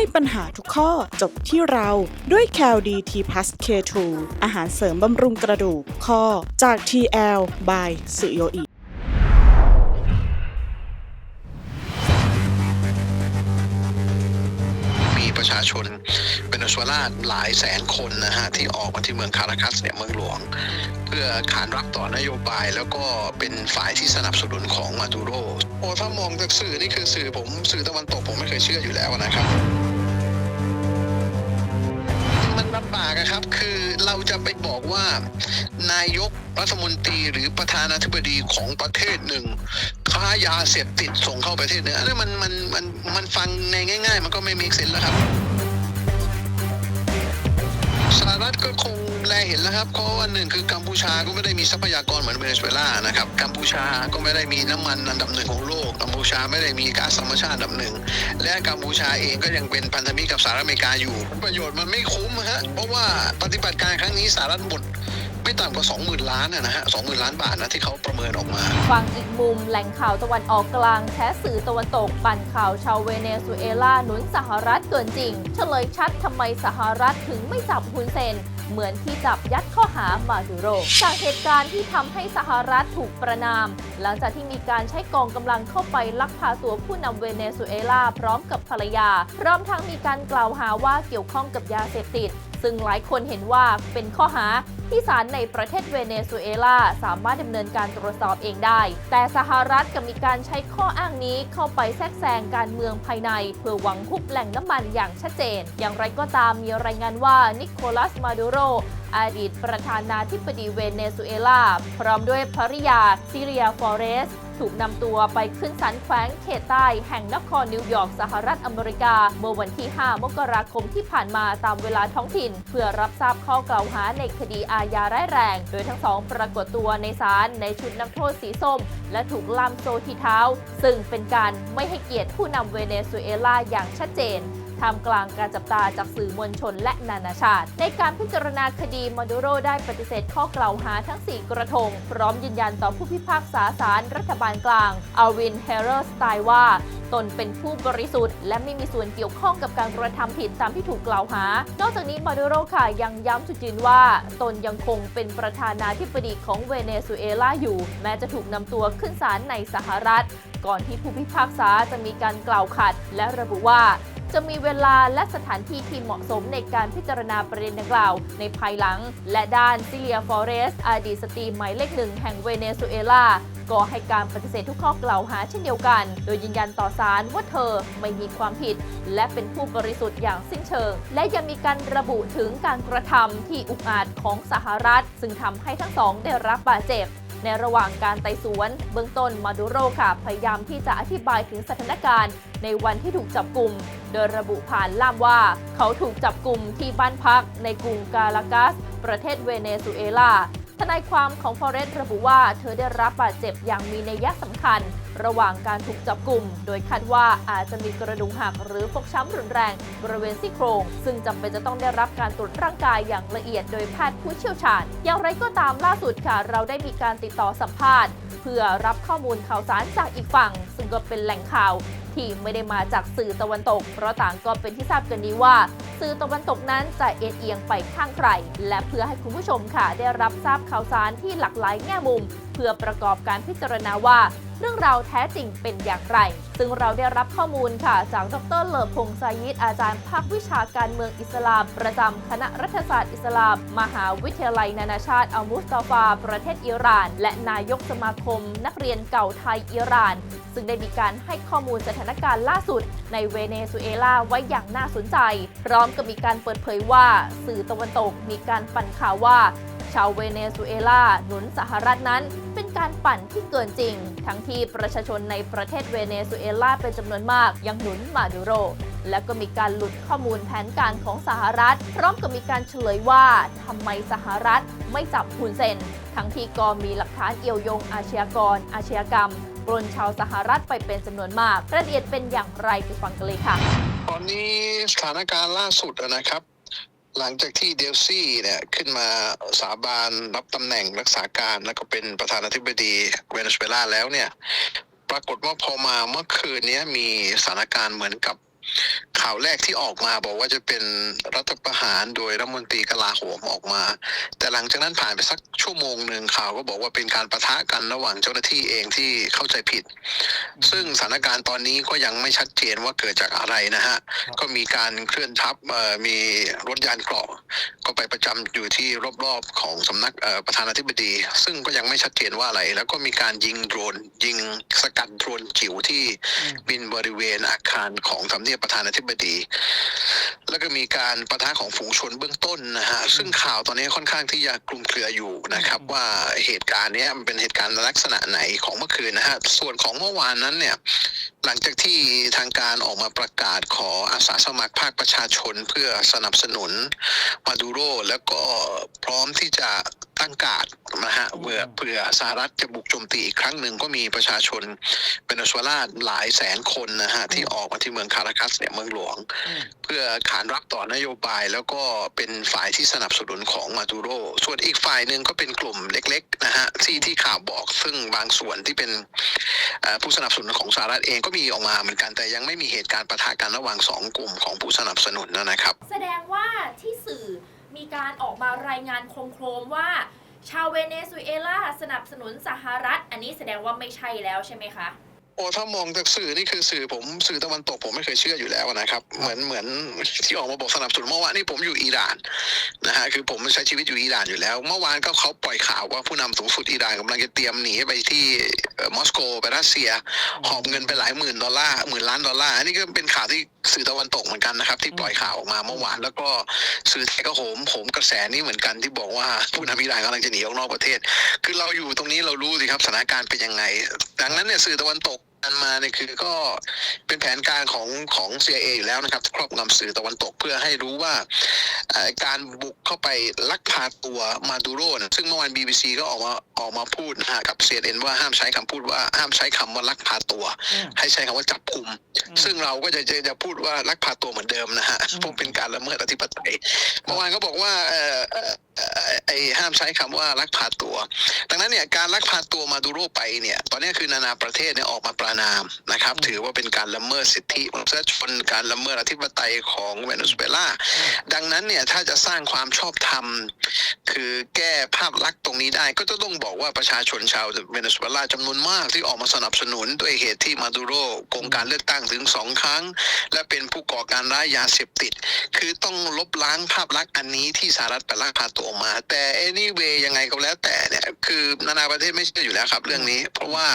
ให้ปัญหาทุกข้อจบที่เราด้วย c a l d t plus K2 อาหารเสริมบำรุงกระดูกข้อจาก TL by สุโยอิมีประชาชนเวเนซุเอลาหลายแสนคนนะฮะที่ออกมาที่เมืองคาราคัสเนี่ยเมืองหลวง เพื่อขานรับต่อนโยบายแล้วก็เป็นฝ่ายที่สนับสนุนของมาดูโรโอ้ถ้ามองจากสื่อนี่คือสื่อผมสื่อตะวันตกผมไม่เคยเชื่ออยู่แล้วนะครับ เราจะไปบอกว่า นายกรัฐมนตรีหรือประธานาธิบดีของประเทศหนึ่ง ค้ายาเสพติดส่งเข้าประเทศเนึงอันนี้มันมันมันมันฟังในง่าย ๆ มันก็ไม่มีเซนแล้วครับ สหรัฐก็คงแลเห็นแล้วครับเพราะว่าหนึ่งคือกัมพูชาก็ไม่ได้มีทรัพยากรเหมือนเวเนซุเอลานะครับกัมพูชาก็ไม่ได้มีน้ำมันอันดับหนึ่งของโลกกัมพูชาไม่ได้มีก๊าซธรรมชาติอันดับหนึ่งและกัมพูชาเองก็ยังเป็นพันธมิตรกับสหรัฐอเมริกาอยู่ ประโยชน์มันไม่คุ้มฮะเพราะว่าปฏิบัติการครั้งนี้สหรัฐหมด ไม่ต่ำกว่า 20,000 ล้านนะฮะ20,000 ล้านบาทนะที่เขาประเมินออกมา ฟังอีกมุมแหล่งข่าวตะวันออกกลางแชสื่อตะวันตกปั่นข่าวชาวเวเนซุเอลาหนุนสหรัฐเกินจริง เฉลยชัดทำไมสหรัฐถึงไม่จับฮุนเซน เหมือนที่จับยัดข้อหามาดูโร จากเหตุการณ์ที่ทำให้สหรัฐถูกประนาม หลังจากที่มีการใช้กองกำลังเข้าไปลักพาตัวผู้นำเวเนซุเอลาพร้อมกับภรรยา พร้อมทั้งมีการกล่าวหาว่าเกี่ยวข้องกับยาเสพติด ซึ่งหลายคนเห็นว่าเป็นข้อหาที่ศาลในประเทศเวเนซุเอลาสามารถดำเนินการตรวจสอบเองได้ แต่สหรัฐกับมีการใช้ข้ออ้างนี้เข้าไปแทรกแซงการเมืองภายใน เพื่อหวังคุบแหล่งน้ำมันอย่างชัดเจน อย่างไรก็ตามมีรายงานว่านิโคลัสมาดูโรอดีตประธานาธิบดีเวเนซุเอลา พร้อมด้วยภริยาซิเลียฟอเรส ถูกนำตัวไปขึ้นศาลแขวงเขตใต้แห่งนครนิวยอร์กสหรัฐอเมริกา เมื่อวันที่ 5 มกราคมที่ผ่านมาตามเวลาท้องถิ่น เพื่อรับทราบข้อกล่าวหาในคดีอาญาร้ายแรง โดยทั้งสองปรากฏตัวในศาลในชุดนักโทษสีส้ม และถูกล่ามโซ่ที่เท้า ซึ่งเป็นการไม่ให้เกียรติผู้นำเวเนซุเอลาอย่างชัดเจน ท่ามกลางการจับตาจากสื่อมวลชนและนานาชาติ ในการพิจารณาคดีมาดูโรได้ปฏิเสธข้อกล่าวหาทั้ง 4 กระทง พร้อมยืนยันต่อผู้พิพากษาศาลรัฐบาลกลางอาวินเฮเรอร์สไตล์ว่าตนเป็นผู้บริสุทธิ์และไม่มีส่วนเกี่ยวข้องกับการกระทำผิดตามที่ถูกกล่าวหา นอกจากนี้มาดูโรค่ะยังย้ำจุดยืนว่า ตนยังคงเป็นประธานาธิบดีของเวเนซุเอลาอยู่ แม้จะถูกนำตัวขึ้นศาลในสหรัฐ ก่อนที่ผู้พิพากษาจะมีการกล่าวขัด และระบุว่า จะมีเวลาและสถานที่ที่เหมาะสมในการพิจารณาประเด็นดังกล่าว ในภายหลัง และด้านซิเลียฟอเรสอดีตสตรีหมายเลขหนึ่งแห่งเวเนซุเอลาก็ให้การปฏิเสธทุกข้อกล่าวหาเช่นเดียวกัน โดยยืนยันต่อศาลว่าเธอไม่มีความผิด และเป็นผู้บริสุทธิ์อย่างสิ้นเชิง และยังมีการระบุถึงการกระทำที่อุกอาจของสหรัฐ ซึ่งทำให้ทั้งสองได้รับบาดเจ็บ ในระหว่างการไต่สวน เบื้องต้นมาดูโรค่ะ พยายามที่จะอธิบายถึงสถานการณ์ ในวันที่ถูกจับกลุ่ม โดยระบุผ่านล่ามว่า เขาถูกจับกลุ่มที่บ้านพักในกรุงกาลากัส ประเทศเวเนซุเอลา ทนายความของฟอเรสระบุว่าเธอได้รับบาดเจ็บอย่างมีนัยสำคัญ ระหว่างการถูกจับกลุ่ม โดยคาดว่าอาจจะมีกระดูกหักหรือฟกช้ำรุนแรงบริเวณซี่โครง ซึ่งจำเป็นจะต้องได้รับการตรวจร่างกายอย่างละเอียดโดยแพทย์ผู้เชี่ยวชาญ อย่างไรก็ตามล่าสุดค่ะ เราได้มีการติดต่อสัมภาษณ์ เพื่อรับข้อมูลข่าวสารจากอีกฝั่ง ซึ่งก็เป็นแหล่งข่าว ที่ไม่ได้มาจากสื่อตะวันตก เพราะต่างก็เป็นที่ทราบกันดีว่า สื่อตะวันตกนั้นจะเอ็นเอียงไปข้างใคร และเพื่อให้คุณผู้ชมค่ะ ได้รับทราบข่าวสารที่หลากหลายแง่มุม เพื่อประกอบการพิจารณาว่า เรื่องราวแท้จริงเป็นอย่างไร ซึ่งเราได้รับข้อมูลค่ะ จากดรเลอพงษ์ไซยิดอาจารย์ภาควิชาการเมืองอิสลาม ประจำคณะรัฐศาสตร์อิสลาม มหาวิทยาลัยนานาชาติอัลมุสตาฟา ประเทศอิหร่าน และนายกสมาคม นักเรียนเก่าไทยอิหร่าน ซึ่งได้มีการให้ข้อมูลสถานการณ์ล่าสุด ในเวเนซุเอลาไว้อย่างน่าสนใจ พร้อมกับมีการเปิดเผยว่า สื่อตะวันตกมีการปั่นข่าวว่า ชาวเวเนซุเอลาหนุนสหรัฐนั้นเป็น การปั่นที่เกินจริง ทั้งที่ประชาชนในประเทศเวเนซุเอลาเป็นจำนวนมากยังหนุนมาดูโร และก็มีการหลุดข้อมูลแผนการของสหรัฐ พร้อมกับมีการเฉลยว่าทำไมสหรัฐไม่จับฮุนเซน ทั้งที่ก็มีหลักฐานเอี่ยวยงอาชญากร อาชญากรรมปล้นชาวสหรัฐไปเป็นจำนวนมากรายละเอียดเป็นอย่างไรไปฟังกันเลยค่ะ ตอนนี้สถานการณ์ล่าสุดนะครับ หลังจากที่เดลซี่เนี่ยขึ้นมาสาบานรับตำแหน่งรักษาการแล้วก็เป็นประธานาธิบดีเวเนซุเอลาแล้วเนี่ย ปรากฏว่าพอมาเมื่อคืนนี้มีสถานการณ์เหมือนกับ ข่าวแรกที่ออกมาบอกว่าจะเป็นรัฐประหารโดยรัฐมนตรีกลาโหมออกมา แต่หลังจากนั้นผ่านไปสักชั่วโมงหนึ่งข่าวก็บอกว่าเป็นการประทะกันระหว่างเจ้าหน้าที่เองที่เข้าใจผิด ซึ่งสถานการณ์ตอนนี้ก็ยังไม่ชัดเจนว่าเกิดจากอะไรนะฮะ ก็มีการเคลื่อนทัพเอ่อมีรถยานเกราะก็ไปประจำอยู่ที่รอบๆของสำนักเอ่อประธานาธิบดี ซึ่งก็ยังไม่ชัดเจนว่าอะไร แล้วก็มีการยิงโดรนยิงสกัดโดรนจิ๋วที่บินบริเวณอาคารของทำเนียบประธานาธิบดี แล้วก็มีการประทะของฝูงชนเบื้องต้นนะฮะซึ่งข่าวตอนนี้ค่อนข้างที่จะกลุ่มเครืออยู่นะครับ ว่าเหตุการณ์เนี้ยมันเป็นเหตุการณ์ลักษณะไหนของเมื่อคืนนะฮะส่วนของเมื่อวานนั้นเนี่ยหลังจากที่ทางการออกมาประกาศขออาสาสมัครภาคประชาชนเพื่อสนับสนุนมาดูโรแล้วก็พร้อมที่จะ ตั้งการ์ดนะฮะเพื่อเพื่อสหรัฐจะบุกโจมตีอีกครั้งหนึ่งก็มีประชาชนเวเนซุเอลาหลายแสนคนนะฮะที่ออกมาที่เมืองคาราคัสเนี่ยเมืองหลวง เพื่อขานรับต่อนโยบายแล้วก็เป็นฝ่ายที่สนับสนุนของมาดูโร ส่วนอีกฝ่ายหนึ่งก็เป็นกลุ่มเล็กๆนะฮะที่ที่ข่าวบอกซึ่งบางส่วนที่เป็นเอ่อผู้สนับสนุนของสหรัฐเองก็มีออกมาเหมือนกันแต่ยังไม่มีเหตุการณ์ปะทะกันระหว่างสองกลุ่มของผู้สนับสนุนนะครับ แสดงว่าที่สื่อ มีการออกมารายงานโครมๆว่า ชาวเวเนซุเอลาสนับสนุนสหรัฐ อันนี้แสดงว่าไม่ใช่แล้วใช่ไหมคะ โอ้ถ้ามองจากสื่อนี่คือสื่อผมสื่อตะวันตกผมไม่เคยเชื่ออยู่แล้วนะครับ เหมือนเหมือนที่ออกมาบอกสนับสนุนเมื่อวานนี่ผมอยู่อิหร่านนะฮะคือผมใช้ชีวิตอยู่อิหร่านอยู่แล้ว เมื่อวานก็เขาปล่อยข่าวว่าผู้นำสูงสุดอิหร่านกำลังจะเตรียมหนีไปที่มอสโกไปรัสเซีย หอบเงินไปหลายหมื่นดอลลาร์หมื่นล้านดอลลาร์อันนี้ก็เป็นข่าวที่สื่อตะวันตกเหมือนกันนะครับ ที่ปล่อยข่าวออกมาเมื่อวานแล้วก็สื่อไทยก็โหมโหมกระแสนี้เหมือนกันที่บอกว่าผู้นำอิหร่านกำลังจะหนีออกนอกประเทศ คือเราอยู่ตรงนี้เรารู้สิครับสถานการณ์เป็นยังไง ดังนั้นเนี่ยสื่อตะวันตก กันมาเนี่ยคือก็เป็นแผนการของของ CIA อยู่แล้วนะครับ ครอบงำสื่อตะวันตกเพื่อให้รู้ว่าเอ่อการบุกเข้าไปลักพาตัวมาดูโรนะซึ่งเมื่อวาน BBC ก็ออกมาออกมาพูดนะฮะกับ CNN ว่าห้ามใช้คำพูดว่าห้ามใช้คำว่าลักพาตัว ให้ใช้คำว่าจับกลุ่ม ซึ่งเราก็จะจะจะพูดว่าลักพาตัวเหมือนเดิมนะฮะเพราะเป็นการละเมิดอธิปไตยเมื่อวานก็บอกว่าเอ่อเอ่อเอ่อ ไอห้ามใช้คำว่าลักพาตัว ดังนั้นเนี่ยการลักพาตัวมาดูโรไปเนี่ยตอนนี้คือนานาประเทศเนี่ยออกมาประนามนะครับ ถือว่าเป็นการละเมิดสิทธิมนุษยชนการละเมิดอธิปไตยของเวเนซุเอลา ดังนั้นเนี่ยถ้าจะสร้างความชอบธรรม คือแก้ภาพลักษณ์ตรงนี้ได้ ก็จะต้องบอกว่าประชาชนชาวเวเนซุเอลาจำนวนมากที่ออกมาสนับสนุนด้วยเหตุที่มาดูโรโกงการเลือกตั้งถึงสองครั้ง และเป็นผู้ก่อการร้ายยาเสพติด คือต้องลบล้างภาพลักษณ์อันนี้ที่สหรัฐไปลักพาตัวออกมา แต่ anyway ยังไงก็แล้วแต่เนี่ย คือนานาประเทศไม่เชื่ออยู่แล้วครับ เรื่องนี้ เพราะว่า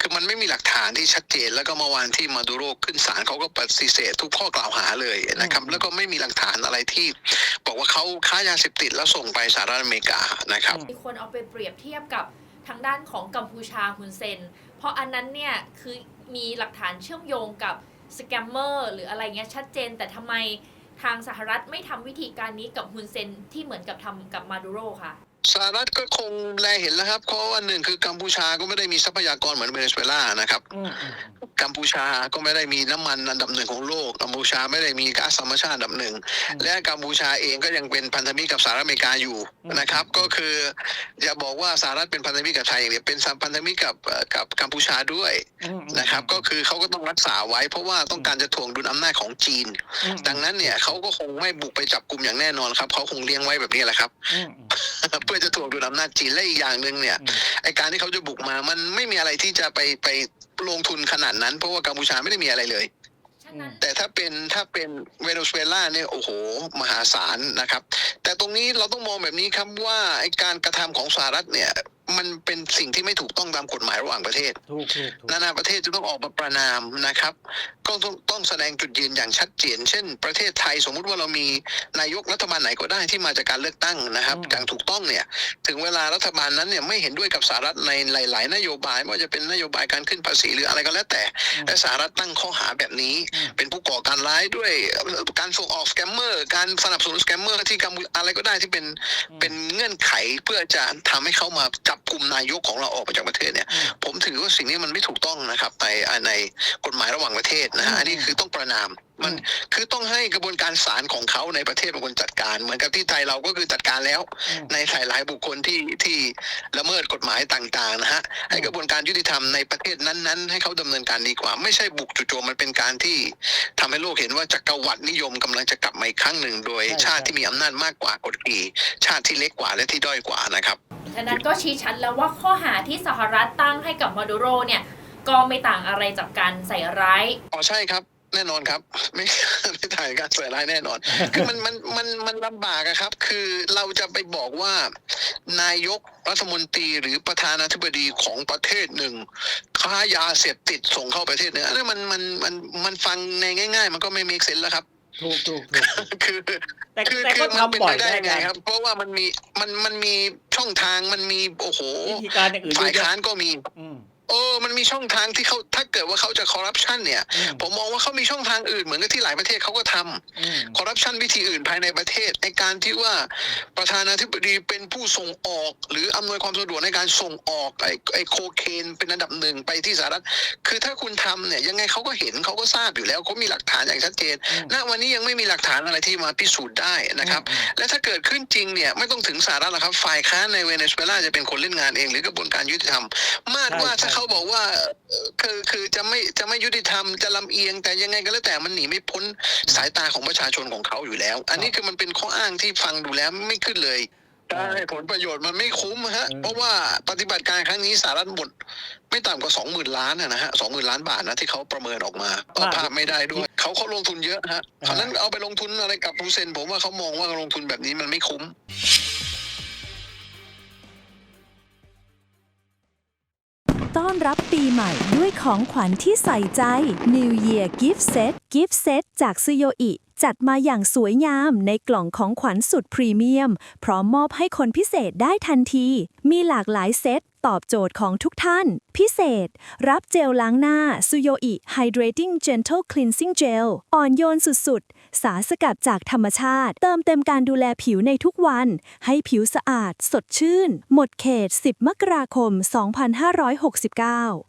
คือมันไม่มีหลักฐานที่ชัดเจน แล้วก็เมื่อวานที่มาดูโรขึ้นศาลเขาก็ปฏิเสธทุกข้อกล่าวหาเลยนะครับ แล้วก็ไม่มีหลักฐานอะไรที่ บอกว่าเขาค้ายาเสพติดแล้วส่งไปสหรัฐอเมริกานะครับมีคนเอาไปเปรียบเทียบกับทางด้านของกัมพูชาฮุนเซน เพราะอันนั้นเนี่ยคือมีหลักฐานเชื่อมโยงกับสแกมเมอร์หรืออะไรเงี้ยชัดเจนแต่ทำไม ทางสหรัฐไม่ทำวิธีการนี้กับฮุนเซนที่เหมือนกับทำกับมาดูโรค่ะ สหรัฐก็คงแลเห็นแล้วครับ เพราะว่าหนึ่งคือกัมพูชาก็ไม่ได้มีทรัพยากรเหมือนเวเนซุเอลานะครับ กัมพูชาก็ไม่ได้มีน้ำมันอันดับหนึ่งของโลก กัมพูชาไม่ได้มีก๊าซธรรมชาติอันดับหนึ่ง และกัมพูชาเองก็ยังเป็นพันธมิตรกับสหรัฐอเมริกาอยู่นะครับ ก็คืออย่าบอกว่าสหรัฐเป็นพันธมิตรกับไทยอย่างเดียวเป็นพันธมิตรกับเอ่อกับกัมพูชาด้วยนะครับ ก็คือเขาก็ต้องรักษาไว้ เพราะว่าต้องการจะถ่วงดุลอำนาจของจีน ดังนั้นเนี่ยเขาก็คงไม่บุกไปจับกลุ่มอย่างแน่นอนครับเขาคงเลี้ยงไว้แบบนี้แหละครับเพื่อจะถ่วงดุลอำนาจจีนและอีกอย่างหนึ่งเนี่ยไอการที่เขาจะบุกมามันไม่มีอะไรที่จะไปไปลงทุนขนาดนั้น เพราะว่ากัมพูชาไม่ได้มีอะไรเลยฉะนั้นแต่ถ้าเป็นถ้าเป็นเวเนซุเอลาเนี่ยโอ้โห มหาศาลนะครับ แต่ตรงนี้เราต้องมองแบบนี้ครับว่าไอการกระทำของสหรัฐเนี่ย มันเป็นสิ่งที่ไม่ถูกต้องตามกฎหมายระหว่างประเทศ ถูกถูกถูกนานาประเทศจะต้องออกมาประนามนะครับ ก็ต้องต้องแสดงจุดยืนอย่างชัดเจน เช่น ประเทศไทยสมมุติว่าเรามีนายกรัฐบาลไหนก็ได้ที่มาจากการเลือกตั้งนะครับอย่างถูกต้องเนี่ย ถึงเวลารัฐบาลนั้นเนี่ยไม่เห็นด้วยกับสหรัฐในหลาย ๆ นโยบายไม่ว่าจะเป็นนโยบายการขึ้นภาษีหรืออะไรก็แล้วแต่และสหรัฐตั้งข้อหาแบบนี้ เป็นผู้ก่อการร้ายด้วยการส่งออกสแกมเมอร์การสนับสนุนสแกมเมอร์ที่กัมพูอะไรก็ได้ที่เป็นเป็นเงื่อนไขเพื่อจะทำให้เขามาจับบกลุ่มนายกของเราออกไปจากประเทศเนี่ย ผมถือว่าสิ่งนี้มันไม่ถูกต้องนะครับในในกฎหมายระหว่างประเทศนะฮะอันนี้คือต้องประนามมันคือต้องให้กระบวนการศาลของเขาในประเทศเป็นคนจัดการ เหมือนกับที่ไทยเราก็คือจัดการแล้ว ในหลายๆบุคคลที่ที่ละเมิดกฎหมายต่างๆนะฮะให้กระบวนการยุติธรรมในประเทศนั้นๆ ให้เขาดำเนินการดีกว่า ไม่ใช่บุกจู่โจมมันเป็นการที่ทำให้โลกเห็นว่าจักรวรรดินิยมกำลังจะกลับมาอีกครั้งหนึ่ง โดยใช่ชาติที่มีอำนาจมากกว่ากดขี่ชาติที่เล็กกว่าและที่ด้อยกว่านะครับ ฉะนั้นก็ชี้ชัดแล้วว่าข้อหาที่สหรัฐตั้งให้กับมาดูโรเนี่ยก็ไม่ต่างอะไรจากการใส่ร้าย อ๋อใช่ครับ แน่นอนครับ ไม่ ไม่ถ่ายการใส่ร้ายแน่นอน คือมันมันมันมันลำบากอะครับ คือเราจะไปบอกว่า นายกรัฐมนตรีหรือประธานาธิบดีของประเทศหนึ่ง ค้ายาเสพติดส่งเข้าประเทศหนึ่งอันนั้นมันมันมันมันฟังในง่าย ๆ มันก็ไม่มีเซนแล้วครับ ถูกถูกถูกคือแต่คือแต่คืก็อมันเป็นทำบ่อไปยได้ได้ไงไงครับ เพราะว่ามันมีมันมันมีช่องทางมันมีโอ้โหวิธีการอย่างอื่นเยฝ่ายอะแยะค้านก็มี อืม เออมันมีช่องทางที่เขาถ้าเกิดว่าเขาจะคอร์รัปชันเนี่ย อืม ผมมองว่าเขามีช่องทางอื่นเหมือนกับที่หลายประเทศเขาก็ทำอืมคอร์รัปชันวิธีอื่นภายในประเทศ ในการที่ว่าประธานาธิบดีเป็นผู้ส่งออก หรืออำนวยความสะดวกในการส่งออกไอ้ไอ้โคเคนเป็นอันดับหนึ่งไปที่สหรัฐ คือถ้าคุณทำเนี่ยยังไงเขาก็เห็นเขาก็ทราบอยู่แล้วเขามีหลักฐานอย่างชัดเจนอืมณวันนี้ยังไม่มีหลักฐานอะไรที่มาพิสูจน์ได้นะครับอืมและถ้าเกิดขึ้นจริงเนี่ยไม่ต้องถึงสหรัฐหรอกครับ ฝ่ายค้านในเวเนซุเอลาจะเป็นคนเล่นงานเองหรือกระบวนการยุติธรรม มากว่าใช่ถ้าใช่เขาบอกว่าเอ่อคือคือจะไม่จะไม่ยุติธรรมจะลำเอียงแต่ยังไงก็แล้วแต่มันหนีไม่พ้นสายตาของประชาชนของเขาอยู่แล้ว อันนี้คือมันเป็นข้ออ้างที่ฟังดูแล้วไม่ขึ้นเลยใช่ผลประโยชน์มันไม่คุ้มฮะอืมเพราะว่าปฏิบัติการครั้งนี้สหรัฐหมดไม่ต่ำกว่าสองหมื่นล้านนะนะฮะสองหมื่นล้านบาทนะที่เขาประเมินออกมาเอาภาพไม่ได้ด้วย เขาเขาลงทุนเยอะฮะคราวนั้นเอาไปลงทุนอะไรกับฮูเซนผมว่าเขามองว่าลงทุนแบบนี้มันไม่คุ้ม ต้อนรับปีใหม่ด้วยของขวัญที่ใส่ใจ New Year Gift Set Gift Set จากซุโยอิ จัดมาอย่างสวยงามในกล่องของขวัญสุดพรีเมียม พร้อมมอบให้คนพิเศษได้ทันที มีหลากหลายเซต ตอบโจทย์ของทุกท่าน พิเศษ รับเจลล้างหน้าซูโยอิ Hydrating Gentle Cleansing Gel อ่อนโยนสุดๆ สารสกัดจากธรรมชาติ เติมเต็มการดูแลผิวในทุกวัน ให้ผิวสะอาด สดชื่น หมดเขต 10 มกราคม 2569